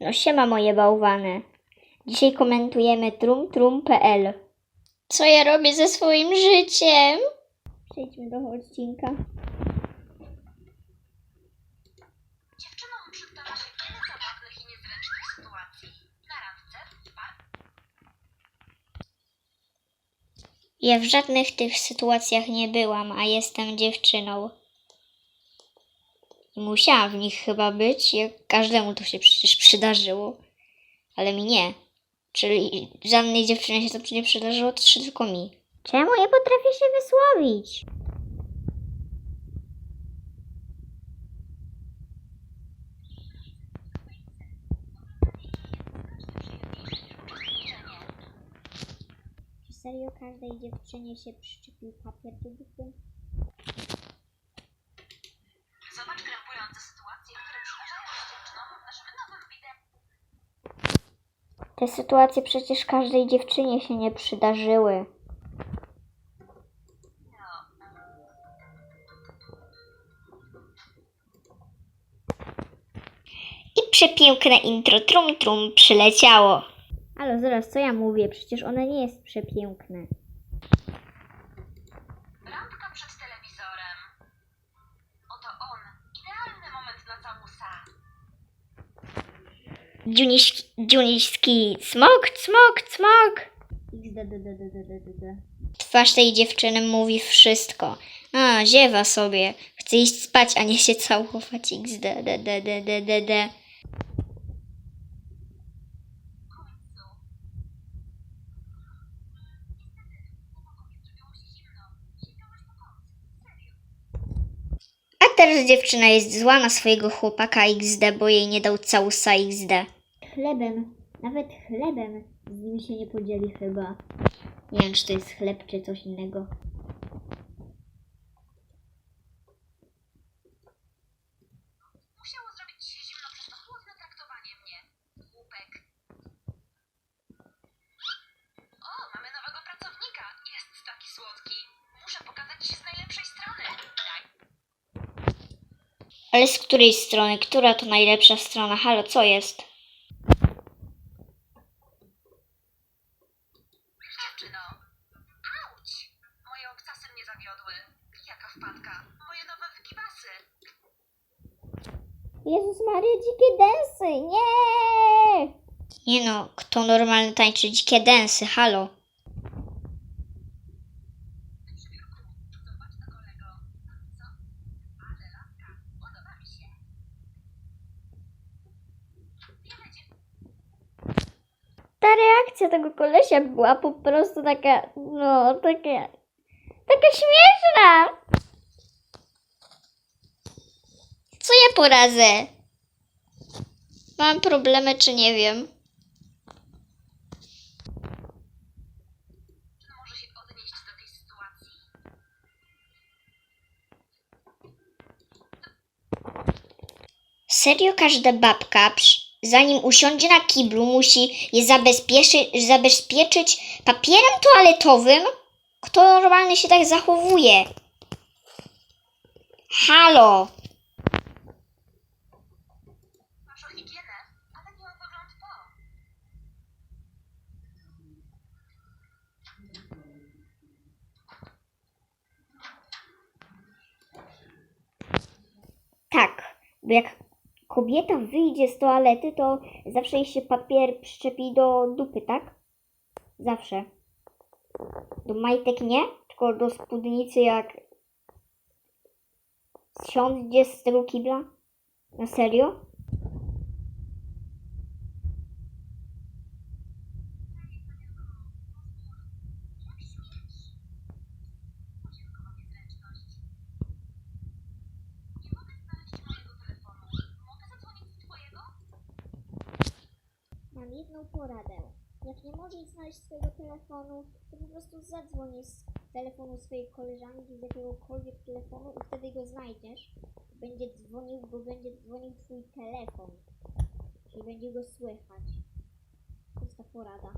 No siema moje bałwany. Dzisiaj komentujemy trumtrum.pl. Co ja robię ze swoim życiem? Przejdźmy do odcinka. Dziewczynom przydarza się wiele zabawnych i niezręcznych sytuacji. Na randce, w parku, Ja w żadnych tych sytuacjach nie byłam, a jestem dziewczyną. I musiałam w nich chyba być, jak każdemu to się przecież przydarzyło. Ale mi nie. Czyli żadnej dziewczynie się to nie przydarzyło, to się tylko mi. Czemu nie potrafię się wysłowić? Czy serio każdej dziewczynie się przyczepił papier do dupy? Te sytuacje przecież każdej dziewczynie się nie przydarzyły. I przepiękne intro Trum Trum przyleciało. Ale zaraz, co ja mówię? Przecież ono nie jest przepiękne. Randka przed telewizorem. Oto on. Idealny moment na całusa. Dziuniś, dziuniśki smok, smok, smok. Twarz tej dziewczyny mówi wszystko. A, ziewa sobie. Chce iść spać, a nie się całować. XD. A teraz dziewczyna jest zła na swojego chłopaka XD, bo jej nie dał całusa XD. Chlebem, nawet chlebem z nim się nie podzieli chyba. Nie wiem, czy to jest chleb, czy coś innego. Musiało zrobić się zimno przez to chłodne traktowanie mnie. Głupek. O, mamy nowego pracownika. Jest taki słodki. Muszę pokazać ci z najlepszej strony. Daj. Ale z której strony? Która to najlepsza strona? Halo, co jest? Jezus Maria, dzikie densy, nie! Nie no, kto normalny tańczy dzikie densy, halo? Ta reakcja tego kolesia była po prostu taka, no, taka, taka śmieszna. Co ja poradzę? Mam problemy, czy nie wiem? Serio każda babka, zanim usiądzie na kiblu, musi je zabezpieczyć, zabezpieczyć papierem toaletowym? Kto normalnie się tak zachowuje? Halo! Masz o higienę, ale nie o wygląd po. Tak, bo jak kobieta wyjdzie z toalety, to zawsze jej się papier przyczepi do dupy, tak? Zawsze. Do majtek nie, tylko do spódnicy jak siądzie z tego kibla. Na serio? Jak śmiesz? Podziękowa niezręczność. Nie mogę znaleźć mojego telefonu. Mogę zadzwonić z twojego? Mam jedną poradę. Jak nie możesz znaleźć swojego telefonu, to po prostu zadzwoń z telefonu swojej koleżanki, z jakiegokolwiek telefonu i wtedy go znajdziesz. Będzie dzwonił, bo będzie dzwonił twój telefon. Czyli będzie go słychać. To jest ta porada.